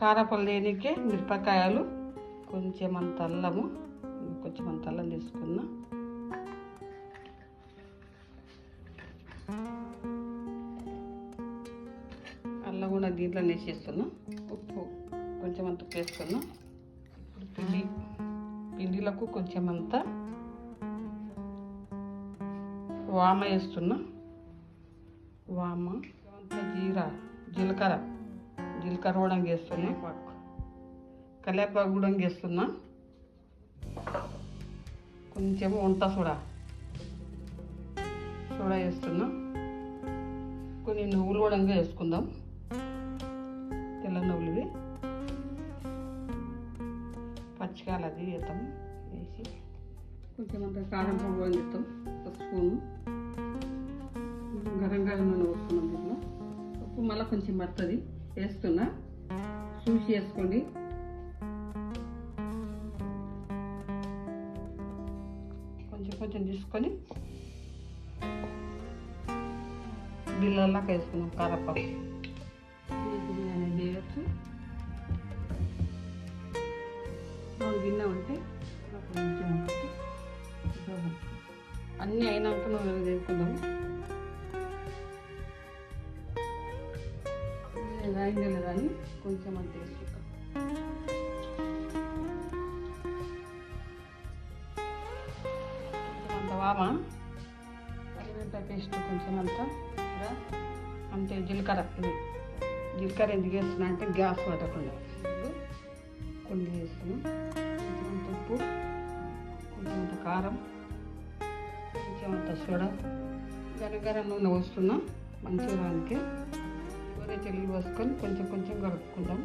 కారపల్లి దేనికి మిరపకాయలు కొంచెం అంత అల్లము కొంచెం అంత అల్లం తీసుకున్నా. అల్లం కూడా దీంట్లో వేసేస్తున్నా. ఉప్పు కొంచెం అంత ఉప్పు ఇప్పుడు పిండి పిండిలకు కొంచెం అంత వామ వేస్తున్నా. వామ అంత జీరా జీలకర్ర. జీలకర్ర కూడా వేస్తున్నా. కలేపాకు కూడా వేస్తున్నా. కొంచెం వంట సోడా. సోడా వేస్తున్నా. కొన్ని నువ్వులు కూడా వేసుకుందాం. తెల్ల నువ్వులువి. పచ్చికాయలు అది వేస్తాం వేసి కొంచెం అంత కారం పొడి వేస్తాం ఒక స్పూను గరం గరం నూనె పోసుకున్నాం దీంట్లో ఉప్పు మళ్ళీ కొంచెం పడుతుంది. వేస్తున్నా చూసి వేసుకోండి కొంచెం కొంచెం తీసుకొని బిల్లల్లాక వేసుకున్నాం కారపప్పు బిర్యానీ గిన్నె ఉంటే కొంచెం అన్నీ అయినాక మనం చేసుకుందాం లేదా అయిందా అని కొంచెం అంత వేసుకుంటాం అంత వామ అల్లిగడ్డ పేస్ట్ కొంచెం అంత అంటే జీలకర్ర. ఇది జీలకర్ర ఎందుకు వేస్తున్నా అంటే గ్యాస్ పట్టకుండా కొన్ని వేస్తున్నాం కొంచెం అంత ఉప్పు కొంచెం అంత కారం కొంచెం అంత సోడా. గరగర నూనె వస్తున్నాం మంచిగా దానికి కూర చెల్లి పోసుకొని కొంచెం కొంచెం కలుపుకుందాం